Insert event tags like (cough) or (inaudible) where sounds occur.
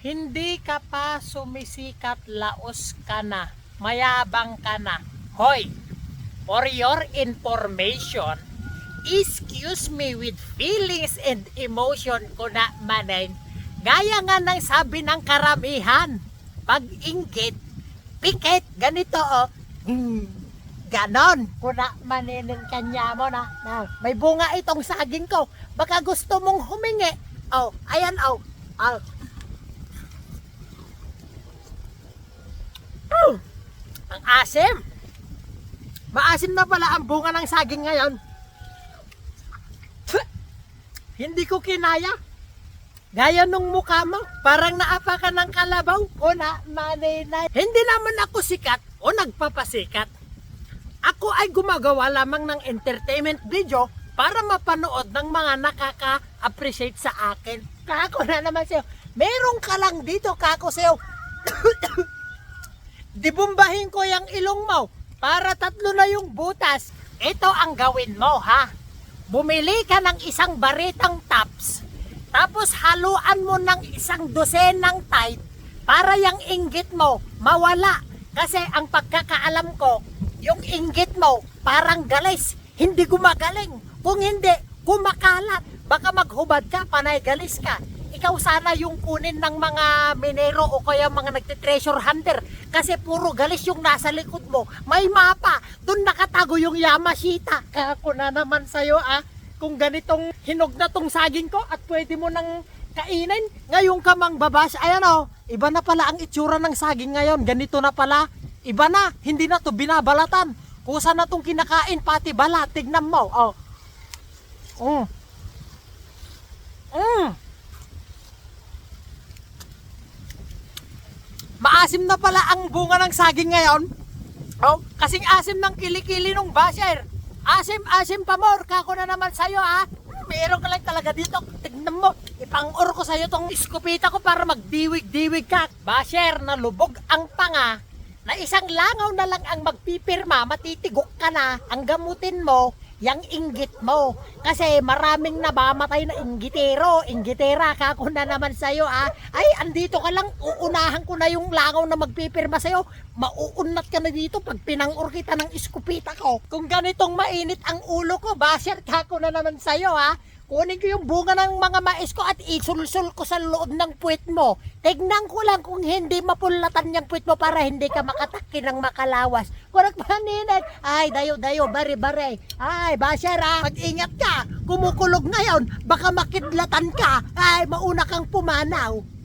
Hindi ka pa sumisikat, laos ka na. Mayabang ka na. Hoy, for your information, excuse me with feelings and emotion ko na manin. Gaya nga ng sabi ng karamihan, pag inggit, pikit, ganito oh. Hmm, ganon. Kuna maninin kanya mo na, na. May bunga itong saging ko. Baka gusto mong humingi. Oh, ayan. Oh. Oh, ang asim. Maasim na pala ang bunga ng saging ngayon. Hindi ko kinaya. Gaya nung mukha mo, parang naapa ka ng kalabaw o na maninay. Hindi naman ako sikat o nagpapasikat. Ako ay gumagawa lamang ng entertainment video para mapanood ng mga nakaka-appreciate sa akin. Kako na naman sa'yo. Meron ka lang dito, kako sa'yo. (coughs) Dibumbahin ko yung ilong mo para tatlo na yung butas. Ito ang gawin mo, ha? Bumili ka ng isang baritang tops, tapos haluan mo ng isang dosenang tight para yung inggit mo mawala. Kasi ang pagkakaalam ko, yung inggit mo parang galis, hindi gumagaling. Kung hindi, kumakalat. Baka maghubad ka, panay galis ka. Ikaw sana yung kunin ng mga minero o kaya mga nagte-treasure hunter kasi puro galis yung nasa likod mo. May mapa, doon nakatago yung Yamashita. Kako na naman sa'yo ah, kung ganitong hinog na tong saging ko at pwede mo nang kainin. Ngayon ka mang babas, ayan oh, iba na pala ang itsura ng saging ngayon. Ganito na pala, iba na, hindi na to binabalatan. Kusa na tong kinakain, pati bala, tignan mo. Oh. Mm. Mm. Maasim na pala ang bunga ng saging ngayon. Oh, kasing asim ng kilikili ng basher. Asim, asim pa more. Kako na naman sa'yo ha. Meron ka lang talaga dito. Tignan mo. Ipang-or ko sa'yo tong iskupita ko para magdiwig-diwig ka. Basher na lubog ang panga na isang langaw na lang ang magpipirma, matitigok ka na, ang gamutin mo, yang inggit mo. Kasi maraming nabamatay na inggitero, inggitera, kako na naman sa'yo ah. Ay, andito ka lang, uunahan ko na yung langaw na magpipirma sa'yo. Mauunat ka na dito pag pinangur kita ng iskupita ko. Kung ganitong mainit ang ulo ko, basher kako na naman sa'yo ah. Kunin ko yung bunga ng mga mais ko at isulsul ko sa loob ng puwit mo. Tignan ko lang kung hindi mapulatan yung puwit mo para hindi ka makataki ng makalawas. Kurak paninag. Ay, dayo, dayo, bari, bari. Ay, basher ah, mag-ingat ka. Kumukulog ngayon, baka makidlatan ka. Ay, mauna kang pumanaw.